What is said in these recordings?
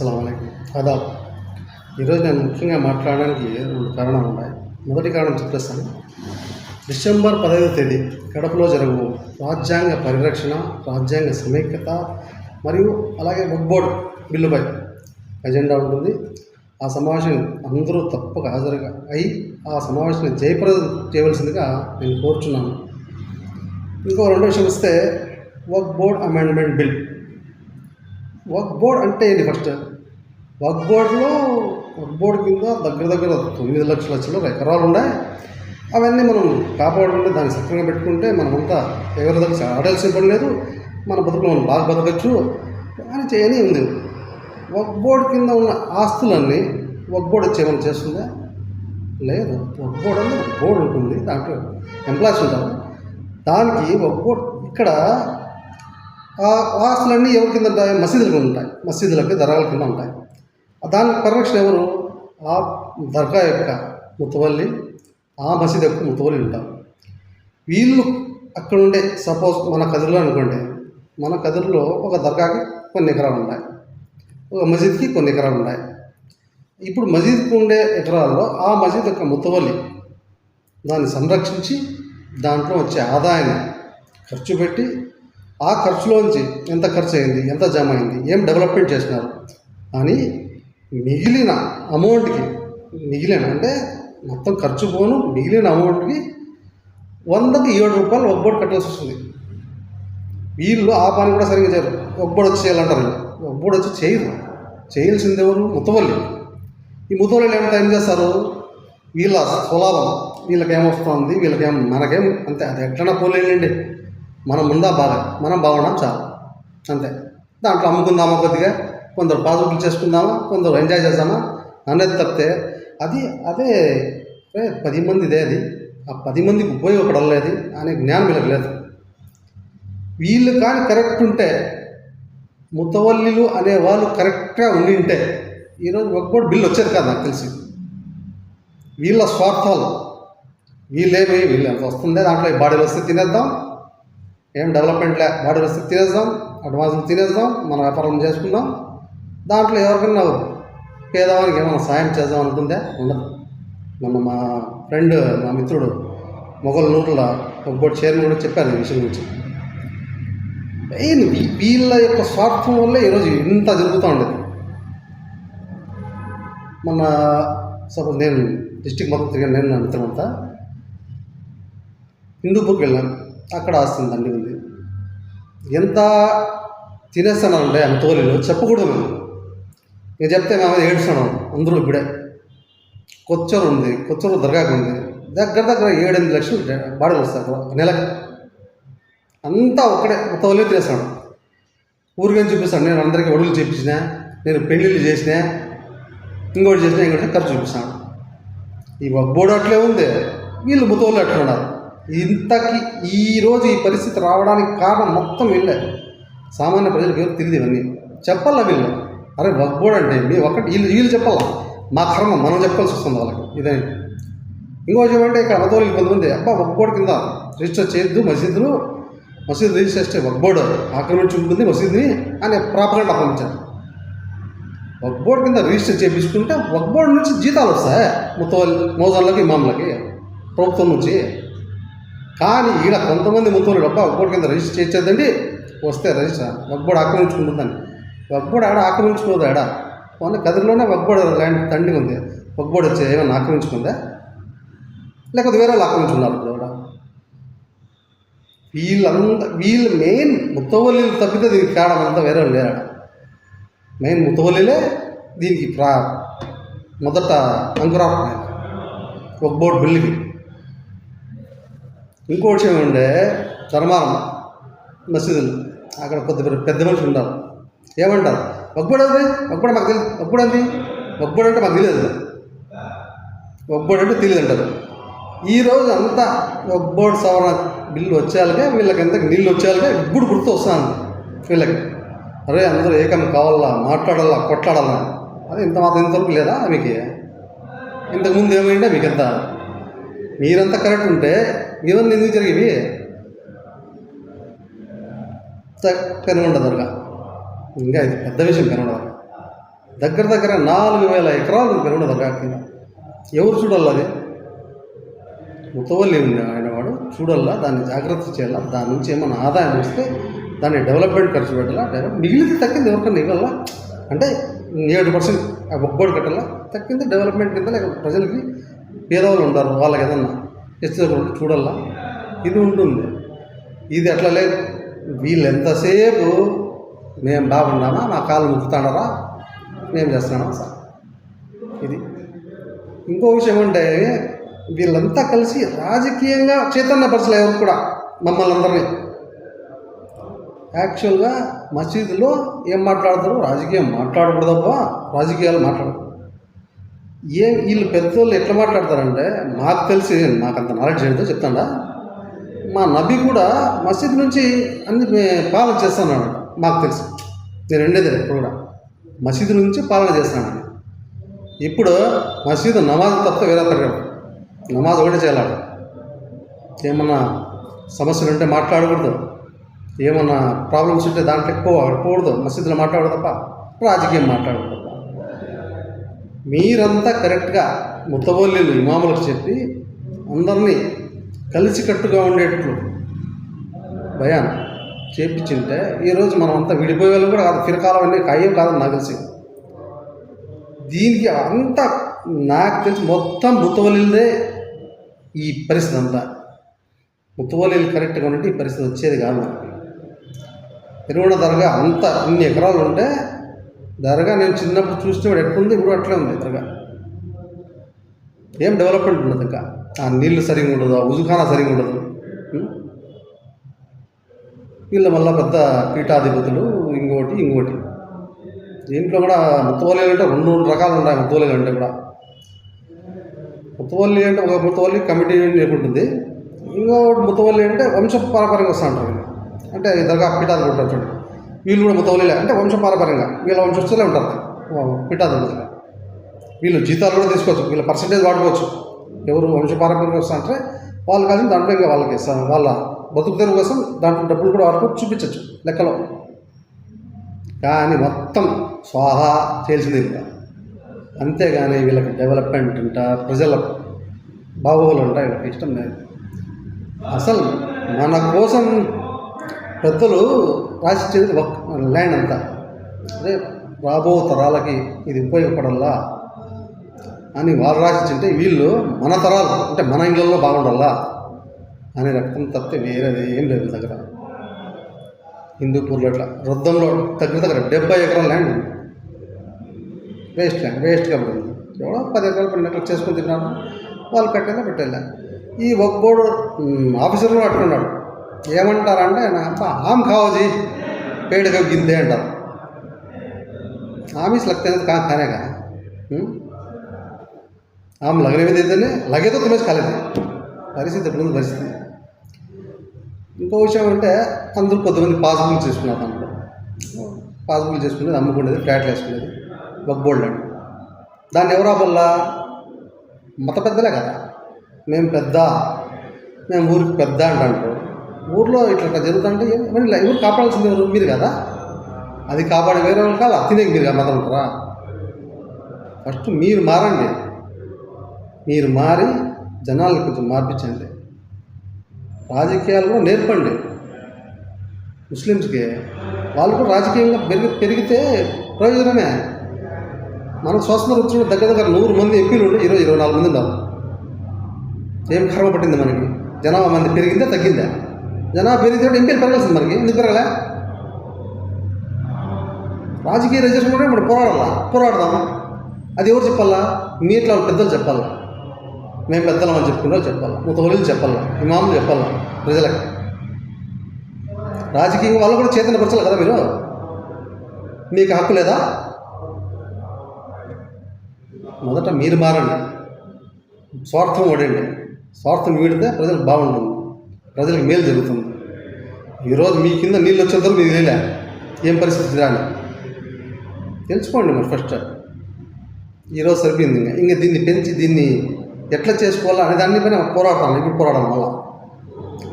అస్సలం ఆదాబ్ ఈరోజు నేను ముఖ్యంగా మాట్లాడడానికి రెండు కారణాలు ఉన్నాయి. మొదటి కారణం చెప్పేస్తాను. డిసెంబర్ పదహైదో తేదీ కడపలో జరగవు రాజ్యాంగ పరిరక్షణ రాజ్యాంగ సమైక్యత మరియు అలాగే వక్ బోర్డ్ బిల్లుపై ఎజెండా ఉంటుంది. ఆ సమావేశం అందరూ తప్పక హాజరుగా అయి ఆ సమావేశాన్ని జయప్రదం చేయవలసిందిగా నేను కోరుచున్నాను. ఇంకో రెండో విషయం వస్తే వర్క్ బోర్డ్ అమెండ్మెంట్ బిల్. వర్క్ బోర్డ్ అంటే ఏంటి ఫస్ట్? వక్ బోర్డులో వక్ బోర్డు కింద దగ్గర దగ్గర తొమ్మిది లక్షల చిల్లర ఎకరాలు ఉన్నాయి. అవన్నీ మనం కాపాడుకుంటే దాన్ని సక్రంగా పెట్టుకుంటే మనమంతా ఎవరి దగ్గర ఆడాల్సిన పని లేదు. మన బతుకులు మనం బాగా బతకచ్చు. అని చేయని ఉంది వక్ బోర్డు కింద ఉన్న ఆస్తులన్నీ వక్ బోర్డు వచ్చేమని చేస్తుందా? లేదు. వక్ బోర్డు అనేది ఒక బోర్డు ఉంటుంది. దాంట్లో ఎంప్లాయీస్ ఉంటారు. దానికి ఒక బోర్డు ఇక్కడ ఆ ఆస్తులన్నీ ఎవరి కింద ఉంటాయి? మసీదులకు ఉంటాయి. మసీదులకి దరాల కింద ఉంటాయి. దాని పరిరక్షణ ఎవరు? ఆ దర్గా యొక్క ముతవల్లి ఆ మసీద్ యొక్క ముతవల్లి ఉంటారు వీళ్ళు అక్కడ ఉండే సపోజ్ మన కదిరిలో అనుకోండి మన కదిరిలో ఒక దర్గాకి కొన్ని ఎకరాలు ఉన్నాయి ఒక మసీద్కి కొన్ని ఎకరాలు ఉన్నాయి ఇప్పుడు మసీద్కి ఉండే ఎకరాల్లో ఆ మసీద్ యొక్క ముతవల్లి దాన్ని సంరక్షించి దాంట్లో వచ్చే ఆదాయాన్ని ఖర్చు పెట్టి ఆ ఖర్చులోంచి ఎంత ఖర్చు అయింది ఎంత జమ అయింది ఏం డెవలప్మెంట్ చేసినారు అని మిగిలిన అమౌంట్కి మిగిలిన అంటే మొత్తం ఖర్చు పోను మిగిలిన అమౌంట్కి వందకి ఏడు రూపాయలు ఒక్కబోర్డు కట్టాల్సి వస్తుంది. వీళ్ళు ఆ పని కూడా సరిగ్గా చేయరు. ఒక్కబోర్డు వచ్చి చేయాలంటారు ఒక్కబోర్డు వచ్చి చేయరు. చేయాల్సింది ఎవరు? ముతవల్లి ఈ ముతవల్లి ఏమంటే ఏం చేస్తారు? వీళ్ళ స్వలాభం వీళ్ళకి ఏమొస్తుంది వీళ్ళకేం మనకేం అంతే. అది ఎట్లన్నా పోలేండి మనం ముందా బాగా మనం బాగున్నాం చాలు. అంతే. దాంట్లో అమ్ముకుందామా కొద్దిగా? కొందరు పాజిబుల్ చేసుకుందామా కొందరు ఎంజాయ్ చేద్దామా అనేది తప్పితే అది అదే అరే పది మందిదే అది. ఆ పది మందికి ఉపయోగపడలేదు అనే జ్ఞానం వీళ్ళకి లేదు. వీళ్ళు కానీ కరెక్ట్ ఉంటే ముతవల్లిలు అనే వాళ్ళు కరెక్ట్గా ఉండి ఉంటే ఈరోజు ఒక్కోటి బిల్లు వచ్చేది కాదు నాకు తెలిసి. వీళ్ళ స్వార్థాలు వీళ్ళేమి వీళ్ళు ఎంత వస్తుందే దాంట్లో బాడీలు వస్తే తినేద్దాం. ఏం డెవలప్మెంట్ లే బాడీలు వస్తే తినేద్దాం. అడ్వాన్స్లు తినేద్దాం. మన వ్యాపారం చేసుకుందాం. దాంట్లో ఎవరికైనా పేదవానికి ఏమైనా సాయం చేద్దాం అనుకుందే ఉండదు. మొన్న మా ఫ్రెండ్ మా మిత్రుడు మొగల్ నూరుల ఒక బోర్డు చైర్మన్ కూడా చెప్పారు ఈ విషయం గురించి. మెయిన్ వీళ్ళ యొక్క స్వార్థం వల్లే ఈరోజు ఇంత జరుగుతూ ఉండేది. మొన్న సపోజ్ నేను డిస్టిక్ మొత్తం తిరిగాను నేను నా మిత్రులంతా హిందూపూర్కి వెళ్ళాను అక్కడ ఆస్తుంది దండి ఉంది. ఎంత తినేస్తానంటే అంత తోలిలో చెప్పకూడదు. మేము ఇక చెప్తే మేము ఏడుస్తున్నాం అందరూ ఇప్పుడే. కొచ్చరు ఉంది కొచ్చరు దర్గాకు ఉంది. దగ్గర దగ్గర ఏడెనిమిది లక్షలు బాడీలు వస్తాయి అక్కడ నెలకి. అంతా ఒక్కడే తోలే తినేస్తాడు ఊరికే చూపిస్తాను నేను అందరికీ ఒడులు చేపించిన నేను పెళ్ళిళ్ళు చేసిన ఇంకోటి చేసిన ఇంకోటి చేసినా ఖర్చు చూపిస్తాను. ఈ బోర్డు అట్లే ఉంది. వీళ్ళు ముతోళ్ళు అట్లా ఉన్నారు ఇంతకి ఈ ఈ పరిస్థితి రావడానికి కారణం మొత్తం వీళ్ళే. సామాన్య ప్రజలకు ఎవరు తెలియదు ఇవన్నీ. చెప్పాలా వీళ్ళు? అరే వక్బోర్డ్ అంటే మీ ఒకటి వీళ్ళు వీళ్ళు చెప్పాలా? మా కర్మ మనం చెప్పాల్సి వస్తుంది వాళ్ళకి. ఇదే ఇంకో ఏమంటే ఇక్కడ మతోళ్ళు కొంతమంది అబ్బా వక్బోర్డ్ కింద రిజిస్టర్ చేయొద్దు మసీదులు మసీదు రిజిస్టర్ చేస్తే ఒక్కబోర్డు ఆక్రమించి ఉంటుంది మసీదుని అని ప్రాపర్గా పంపించారు. వక్బోర్డ్ కింద రిజిస్టర్ చేయించుకుంటే వక్బోర్డ్ నుంచి జీతాలు వస్తాయి? ముతోల్ మోజాళ్ళకి ఇమాంలకి ప్రభుత్వం నుంచి. కానీ ఈడ కొంతమంది ముతోళ్ళు డబ్బా వక్బోర్డ్ కింద రిజిస్టర్ చేసేదండి వస్తే రిజిస్టర్ వక్బోర్డ్ ఆక్రమించుకుంటుందని. వక్బోర్డ్ ఆడ ఆక్రమించుకోదు ఆడ? మన కదిరిలోనే వక్బోర్డ్ ల్యాండ్ తండ్రి ఉంది. వక్బోర్డ్ వచ్చి ఏమైనా ఆక్రమించుకుందా? లేకపోతే వేరే వాళ్ళు ఆక్రమించుకున్నారు ఇప్పుడు ఆడ వీళ్ళంతా వీళ్ళు మెయిన్ ముత్తవల్లీలు తప్పితే దీనికి కారణం అంతా వేరే వాళ్ళు లేరు ఆడ. మెయిన్ ముతవల్లిలే దీనికి ప్రా మొదట అంకురార్పణ ఒక బోర్డు బిల్లుకి. ఇంకో విషయం ఏంటంటే ధర్మారం మసీదులు. అక్కడ కొద్ది పెద్ద- పెద్ద మనుషులు ఉండాలి. ఏమంటారు ఒక్కబడి అది? ఒక్కబడి మాకు తెలియదు ఒక్కబడి అంది? ఒక్కబడి అంటే మాకు తెలియదు ఒక్కబడి అంటే తెలియదు అంటారు ఈరోజు అంతా ఒక్కబోర్డు సవరణ బిల్లు వచ్చేయాలకే వీళ్ళకి ఎంత నీళ్ళు వచ్చేయాలిగా ఇప్పుడు గుర్తు వస్తుంది వీళ్ళకి. అరే అందరూ ఏకం కావాలా? మాట్లాడాలా? కొట్లాడాలా? అదే ఇంత మాత్రం ఇంతవరకు లేదా మీకు ఇంతకుముందు ఏమైందా మీకు ఎంత మీరంతా కరెక్ట్ ఉంటే ఇవన్నీ ఎందుకు జరిగేవి? కనుగొండ దొరక ఇంకా ఇది పెద్ద విషయం కనుగొండ దగ్గర దగ్గర నాలుగు వేల ఎకరాలు పెరుగున దర్గా ఎవరు చూడాలి అది? ముతవల్లి ఉంది ఆయన వాడు చూడాలా దాన్ని జాగ్రత్త చేయాలా దాని నుంచి ఏమైనా ఆదాయం వస్తే దాన్ని డెవలప్మెంట్ ఖర్చు పెట్టాలా డెవలప్ మిగిలితే తక్కింది ఎవరికన్నా ఇవ్వాలా? అంటే ఏడు పర్సెంట్ ఆ ఒక్కోటి కట్టాలా? తక్కింది డెవలప్మెంట్ కింద లేక ప్రజలకి పేదవాళ్ళు ఉంటారు వాళ్ళకి ఏదన్నా ఇస్తే చూడాలా ఇది ఉంటుంది ఇది అట్లా లేదు. వీళ్ళు ఎంతసేపు మేము బాగున్నామా? మా కాళ్ళు ముక్కుతాడరా మేము చేస్తున్నామా సార్? ఇది. ఇంకో విషయం అంటే వీళ్ళంతా కలిసి రాజకీయంగా చైతన్యపరచలే ఎవరు కూడా మమ్మల్ని అందరినీ. యాక్చువల్గా మసీదులో ఏం మాట్లాడతారు రాజకీయం మాట్లాడకూడదబ్బా రాజకీయాలు మాట్లాడరు ఏం వీళ్ళు పెద్దోళ్ళు ఎట్లా మాట్లాడతారంటే మాకు తెలిసి నాకు అంత నాలెడ్జ్ ఏంటో చెప్తాడా? మా నబి కూడా మసీద్ నుంచి అన్ని పాలన చేస్తున్నాడు. మాకు తెలుసు. నేను ఉండేది ఎప్పుడు కూడా మసీదు నుంచి పాలన చేస్తున్నాను ఇప్పుడు మసీదు నమాజ్ తప్ప వేరే తిరగడు నమాజ్ ఒకటే చేయాలి. ఏమన్నా సమస్యలు ఉంటే మాట్లాడకూడదు. ఏమన్నా ప్రాబ్లమ్స్ ఉంటే దాంట్లో ఎక్కువ పోకూడదు మసీదులో మాట్లాడదు తప్ప రాజకీయం మాట్లాడకూడదు తప్ప. మీరంతా కరెక్ట్గా ముత్తబోళ్ళు ఇమాములకు చెప్పి అందరినీ కలిసికట్టుగా ఉండేట్లు భయాన్ని చేపించింటే ఈరోజు మనం అంతా విడిపోయే వాళ్ళం కూడా కాదు. ఫిరకాలం అన్నీ ఖాయం కాదని నాకు తెలిసి. దీనికి అంతా నాకు తెలిసి మొత్తం ముత్తవల్లిదే ఈ పరిస్థితి అంతా. ముత్తవల్లిలు కరెక్ట్గా ఉంటే ఈ పరిస్థితి వచ్చేది కాదు. ఎరువుల దరగా అంత అన్ని ఎకరాలు ఉంటే దరగా నేను చిన్నప్పుడు చూసినప్పుడు ఎట్లుంది? ఇప్పుడు అట్లే ఉంది దర్గా. ఏం డెవలప్మెంట్ ఉండదు ఇంకా. ఆ నీళ్ళు సరిగా ఉండదు ఆ ఉజుఖానా సరిగా ఉండదు. వీళ్ళ మళ్ళా పెద్ద పీఠాధిపతులు ఇంకోటి ఇంకోటి. దీంట్లో కూడా ముత్తవల్లి అంటే రెండు రెండు రకాలు ఉన్నాయి ముత్తవల్లి అంటే కూడా. ముత్తవల్లి అంటే ఒక ముత్తవల్లి కమిటీ నేర్పుంటుంది. ఇంకొకటి ముత్తవల్లి అంటే వంశ పారపర్యంగా వస్తూ ఉంటారు వీళ్ళు. అంటే దర్గా పీఠాధిపతులు ఉంటారు చూడండి వీళ్ళు కూడా ముత్తవల్లిలే. అంటే వంశ పారపర్యంగా. వీళ్ళ వంశస్థులే ఉంటారు. పీఠాధిపతులు. వీళ్ళు జీతాలు కూడా తీసుకోవచ్చు. వీళ్ళ పర్సంటేజ్ వాడుకోవచ్చు. ఎవరు వంశపారంపర్యంగా వస్తా అంటే వాళ్ళు కాదు దాంట్లో ఇంకా వాళ్ళకి. వాళ్ళ బతుకు తెరువు కోసం దాంట్లో డబ్బులు కూడా వరకు చూపించవచ్చు లెక్కలో. కానీ మొత్తం స్వాహా చేయాల్సింది ఇంకా అంతేగాని వీళ్ళకి డెవలప్మెంట్ అంట ప్రజల బాగోగులు ఉంటాయి వీళ్ళకి ఇష్టం లేదు. అసలు మన కోసం పెద్దలు రాసిచ్చేది ఒక ల్యాండ్ అంతా. అదే రాబో తరాలకి ఇది ఉపయోగపడాలా అని వాళ్ళు రాసిచ్చింటే వీళ్ళు మన తరాలు అంటే మన ఇళ్ళల్లో బాగుండాలా అనే రక్తం తప్పితే వేరేది ఏం లేదు వీళ్ళ దగ్గర హిందూపూర్లో ఇట్లా రొద్దంలో దగ్గర దగ్గర డెబ్బై ఎకరాల ల్యాండ్ ఉంది వేస్ట్ ల్యాండ్ వేస్ట్గా పడింది ఎవడో పది ఎకరాలు పడినట్లు చేసుకుని తిన్నారు వాళ్ళు కట్టేలా పెట్టేలా ఈ ఒక బోర్డు ఆఫీసర్లు అట్టుకున్నాడు ఏమంటారంటే ఆయన అబ్బా ఆమ్ కావజీ పేడుగా గింతే అంటారు आमिष लगते हैं तो कहाँ खाने का हम्म? आम लगने में देते नहीं लगे तो तुम्हें खा लेते పరిస్థితి ఎప్పుడు ఉంది పరిస్థితి ఇంకో విషయం అంటే అందరూ కొంతమంది పాస్బుక్ చేసుకున్నారు దాంట్లో పాస్బుక్ చేసుకునేది అమ్ముకునేది ఫ్లాట్లు వేసుకునేది ఒక బోల్డ్ అండి. దాన్ని ఎవరా వల్ల మత పెద్దలే కదా. మేము పెద్ద మేము ఊరికి పెద్ద అంటారు ఊర్లో ఇట్లా జరుగుతుంటే ఎవరు కాపాడాల్సింది ఎవరు? మీరు కదా. అది కాపాడే వేరే వాళ్ళు కాదు తినే మీరు మతం ఉంటారా ఫస్ట్ మీరు మారండి. మీరు మారి జనాలకు కొంచెం మార్పించండి. రాజకీయాలు కూడా నేర్పండి. ముస్లిమ్స్కి వాళ్ళు కూడా రాజకీయంగా పెరిగి పెరిగితే ప్రయోజనమే. మనకు స్వస్థ వచ్చిన దగ్గర దగ్గర నూరు మంది ఎంపీలు ఉండి ఇరవై ఇరవై నాలుగు మంది ఉన్నారు ఏం కర్మ పట్టింది మనకి? జనాభా మంది పెరిగిందా తగ్గిందా? జనాభా పెరిగితే ఎంపీలు పెరగాల్సింది మనకి. ఎందుకు పెరగలే? రాజకీయ రిజర్వేషన్ కూడా ఇప్పుడు పోరాడాలా? పోరాడదాం అది ఎవరు చెప్పాలా? మీ ఇట్లా పెద్దలు చెప్పాలా? మేము పెద్దలం అని చెప్పుకున్న వాళ్ళు చెప్పాలా చెప్పాలా. ఇమాములు చెప్పాలా. ప్రజలకు. రాజకీయం వాళ్ళు కూడా చైతన్యపరచాలి కదా మీరు? మీకు హక్కు లేదా? మొదట మీరు మారండి. స్వార్థం ఓడండి. స్వార్థం వీడితే ప్రజలకు బాగుంటుంది. ప్రజలకు మేలు జరుగుతుంది. ఈరోజు మీ కింద నీళ్ళు వచ్చేంతవరకు మీకు తెలియలే ఏం పరిస్థితి రాని? తెలుసుకోండి మరి ఫస్ట్. ఈరోజు సరిపోయింది ఇంకా. ఇంకా దీన్ని పెంచి దీన్ని ఎట్లా చేసుకోవాలా అనే దాన్ని పైన పోరాడతాను ఇప్పుడు పోరాడడం వల్ల.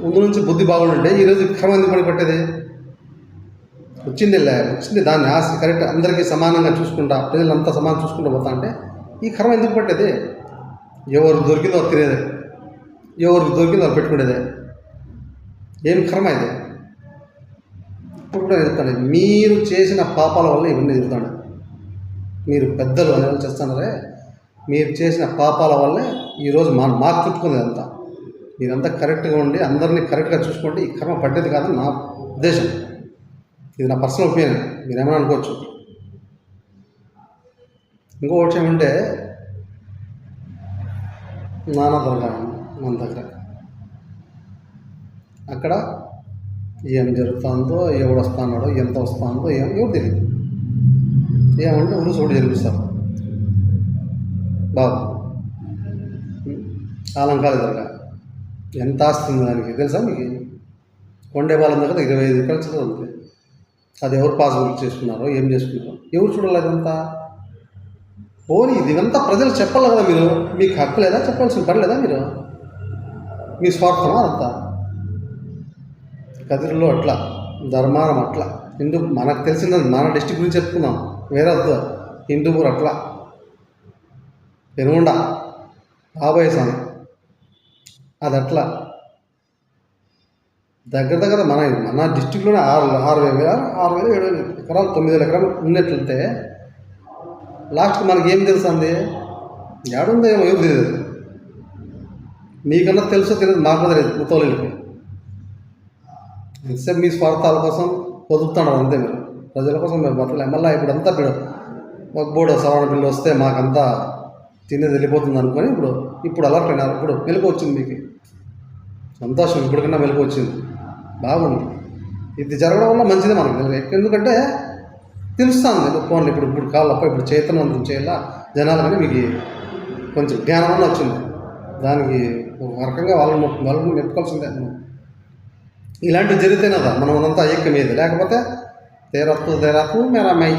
ముందు నుంచి బుద్ధి బాగుంటుంటే ఈరోజు క్రమం ఎందుకు పని పట్టేది? వచ్చింది వచ్చింది దాన్ని ఆశ కరెక్ట్. అందరికీ సమానంగా చూసుకుంటా ప్రజలంతా సమానం చూసుకుంటూ పోతా అంటే ఈ కర్మ ఎందుకు పట్టేది? ఎవరు దొరికిందో అది తినేదే ఎవరికి దొరికిందో పెట్టుకునేదే ఏం కర్మ ఇది? ఇప్పుడు కూడా చెప్తాను మీరు చేసిన పాపాల వల్ల ఇవన్నీ చెప్తాను మీరు పెద్దలు అనేవాళ్ళు చేస్తున్నారే. మీరు చేసిన పాపాల వల్లే ఈరోజు మా మాకు చుట్టుకుంది అంతా. మీరంతా కరెక్ట్గా ఉండి అందరినీ కరెక్ట్గా చూసుకోండి. ఈ కర్మ పడ్డది కాదు నా ఉద్దేశం. ఇది నా పర్సనల్ ఒపీనియన్. మీరేమైనా అనుకోవచ్చు. ఇంకో విషయం అంటే నానా దొరకాలి మన దగ్గర. అక్కడ ఏం జరుగుతుందో ఎవడు వస్తున్నాడో ఎంత వస్తుందో ఏం ఎవరు తెలియదు ఏమంటే ఊరు కూడా జరిపిస్తారు బాబు. ఆలంకాల దగ్గర ఎంత ఆస్తుంది దానికి? తెలుసా మీకు కొండే వాళ్ళం దగ్గర ఇరవై ఐదు ఎకరాలు ఉంది. అది ఎవరు పాస్బుక్ చేసుకున్నారో ఏం చేసుకున్నారో? ఎవరు చూడాలి అదంతా? పోనీ ఇదంతా ప్రజలు చెప్పాలి కదా మీరు. మీకు హక్కు లేదా? చెప్పాల్సిన పని లేదా మీరు? మీ స్వార్థమా అదంతా? కదిరిలో అట్లా ధర్మారం అట్లా. హిందూ మనకు తెలిసిందని మన డిస్టిక్ గురించి చెప్పుకుందాం. వేరే వద్దు. హిందూపూర్ అట్లా. పెనుగొండ రాబోయే సమయం అది అట్లా దగ్గర దగ్గర మన మన డిస్టిక్లోనే ఆరు ఆరు వేల ఆరు వేలు ఏడు వేలు ఎకరాలు తొమ్మిది వేల ఎకరాలు ఉన్నట్లయితే లాస్ట్కి మనకి ఏం తెలుస్తుంది ఏడుందో ఏమో ఏం తెలియదు మీకన్నా తెలుసో తెలియదు మాకు తెలియదు ముత్తోళ్ళకి ఎంతసేపు మీ స్వార్థాల కోసం వదుపుతున్నాడు అంతే మీరు. ప్రజల కోసం మేము బతకలేము మళ్ళీ ఇప్పుడు అంతా ఒక బోర్డు సవరణ బిల్లు వస్తే మాకంతా తినేది వెళ్ళిపోతుంది అనుకొని ఇప్పుడు ఇప్పుడు అలర్ట్ అయినారు. ఇప్పుడు మెలకు వచ్చింది మీకు. సంతోషం ఇప్పటికన్నా మెలకు వచ్చింది. బాగుంది. ఇది జరగడం వల్ల మంచిది మనకు ఎందుకంటే తెలుస్తుంది. ఫోన్లు ఇప్పుడు ఇప్పుడు కావాలప్ప ఇప్పుడు చైతన్యవంతం చేయాలా? జనాలు కానీ మీకు కొంచెం జ్ఞానం అన్న వచ్చింది. దానికి ఒక రకంగా వాళ్ళని వాళ్ళని మెప్పుకోవాల్సిందే ఇలాంటివి జరిగితేనేదా మనం అంతా ఏది? లేకపోతే తేరత్తు తేరత్తు మేరా మై.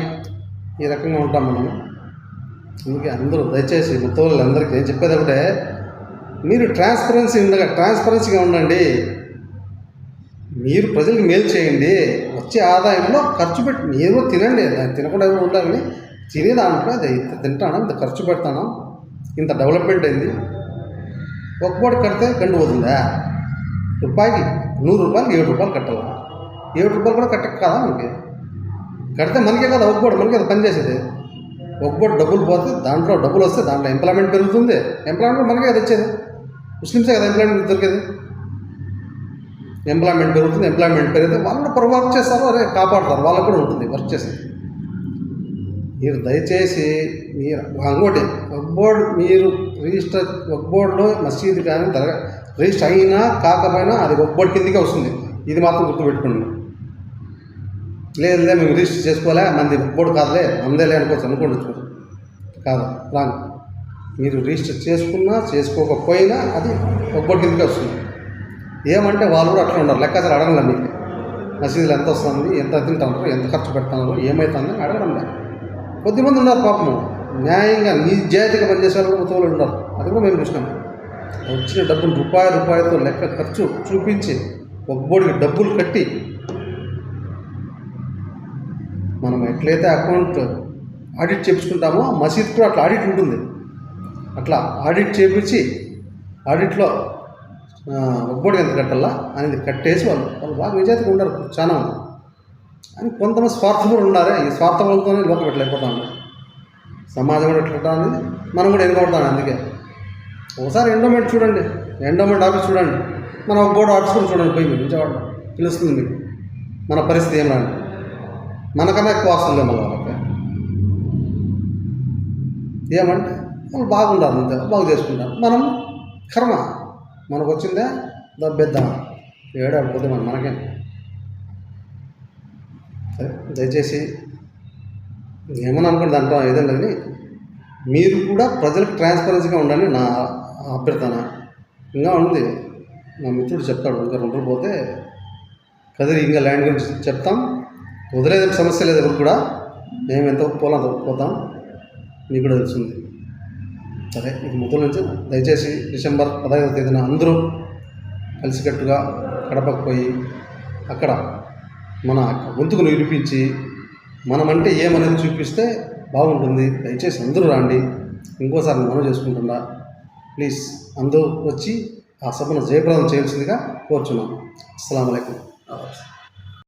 ఈ రకంగా ఉంటాం మనం. అందుకే అందరూ దయచేసి మొత్తం అందరికీ నేను చెప్పేది ఒకటే మీరు ట్రాన్స్పరెన్సీ ఉండగా ట్రాన్స్పరెన్సీగా ఉండండి. మీరు ప్రజలకు మేలు చేయండి. వచ్చే ఆదాయంలో ఖర్చు పెట్టి మీరు తినండి. దాన్ని తినకుండా ఏమో ఉండాలని తినే దాంట్లో అది ఇంత తింటాను ఇంత ఖర్చు పెడతాను ఇంత డెవలప్మెంట్ అయింది. ఒక పూట కడితే గండు వదిలిందా రూపాయికి నూరు రూపాయలకి ఏడు రూపాయలు కట్టాలి? ఏడు రూపాయలు కూడా కట్టక కదా మనకి? కడితే మనకే కదా ఒక్కబోడు మనకి అది పనిచేసేది ఒక్కబోడు డబ్బులు పోతే దాంట్లో డబ్బులు వస్తే దాంట్లో ఎంప్లాయ్మెంట్ పెరుగుతుంది. ఎంప్లాయ్మెంట్ మనకే కదా వచ్చేది. ముస్లిమ్సే కదా ఎంప్లాయ్మెంట్ దొరికేది. ఎంప్లాయ్మెంట్ పెరుగుతుంది ఎంప్లాయ్మెంట్ పెరిగితే వాళ్ళు కూడా వర్క్ చేస్తారు అరే కాపాడతారు వాళ్ళకు కూడా ఉంటుంది వర్క్ చేసేది. మీరు దయచేసి మీరు ఇంకోటి వక్ బోర్డు మీరు రిజిస్టర్ వక్ బోర్డులో మసీదు కానీ దర్గా రిజిస్టర్ అయినా కాకపోయినా అది వక్ బోర్డు కిందకే వస్తుంది. ఇది మాత్రం గుర్తుపెట్టుకోండి. లేదు లేదు మేము రిజిస్టర్ చేసుకోలే మంది వక్ బోర్డు కాదులే అందేలే అనుకోవచ్చు అనుకోండి కాదు రాంగ్ మీరు రిజిస్టర్ చేసుకున్నా చేసుకోకపోయినా అది వక్ కిందకి వస్తుంది. ఏమంటే వాళ్ళు కూడా అట్లా ఉండరు లెక్కాచారు అడగలే మీకు. మసీదులు ఎంత వస్తుంది ఎంత తింటున్నారు ఎంత ఖర్చు పెడతాను ఏమవుతుంది అని అడగడం లేదు. కొద్దిమంది ఉన్నారు పాపము. న్యాయంగా నిజాయితీగా పనిచేసే వాళ్ళు కూడా తోలు ఉన్నారు. అది కూడా మేము చూసినాం. వచ్చిన డబ్బులు రూపాయి రూపాయలతో లెక్క ఖర్చు చూపించి ఒక్కోడికి డబ్బులు కట్టి మనం ఎట్లయితే అకౌంట్ ఆడిట్ చేపించుకుంటామో మసీద్ కూడా అట్లా ఆడిట్ ఉంటుంది. అట్లా ఆడిట్ చేయించి ఆడిట్లో ఒబ్బోడు ఎంత కట్టాలా అనేది కట్టేసి వాళ్ళు వాళ్ళు బాగా నిజాయితీగా ఉండరు చాలా మంది. అని కొంతమంది స్వార్థపరులు ఉన్నారే ఈ స్వార్థపరులతోనే లోకం ఎట్లా అయిపోతా సమాజం కూడా ఎట్లా అనేది మనం కూడా ఎన్నుకుంటాం అందుకే. ఒకసారి ఎండోమెంట్ చూడండి. ఎండోమెంట్ ఆఫీస్ చూడండి. మనం ఒక బోర్డు ఆఫీస్ చూడండి. పోయి మీరు విజయవాడ తెలుస్తుంది మీకు. మన పరిస్థితి ఏం రాండి మనకన్నా ఎక్కువ వస్తుంది మన వాళ్ళకి ఏమంటే వాళ్ళు బాగుండాలి అంతే బాగు చేసుకుంటారు. మనం కర్మ. మనకు వచ్చిందే దబ్బేద్దాం. ఏడాడిపోతే మనం మనకే? దయచేసి ఏమని అనుకుంటే దాంట్లో ఏదండి మీరు కూడా ప్రజలకు ట్రాన్స్పరెన్సీగా ఉండాలి నా అభ్యర్థన. ఇంకా ఉంది. నా మిత్రుడు చెప్తాడు ఇంకా రెండు పోతే కదిరి ఇంకా ల్యాండ్ గురించి చెప్తాం. వదిలేదు సమస్య లేదు ఎవరు కూడా. మేము ఎంత పోలా అంత పోతాం మీకు కూడా తెలుస్తుంది. సరే ఇది మొదలు నుంచి దయచేసి డిసెంబర్ పదహైదవ తేదీన అందరూ కలిసికట్టుగా కడపకు పోయి అక్కడ మన గొంతుకును వినిపించి మనమంటే ఏమనేది చూపిస్తే బాగుంటుంది. దయచేసి అందరూ రాండి. ఇంకోసారి మనం చేసుకుంటున్నా ప్లీజ్ అందరూ వచ్చి ఆ సభను జయప్రదం చేయాల్సిందిగా కోరుచున్నాను అస్సలం అయికం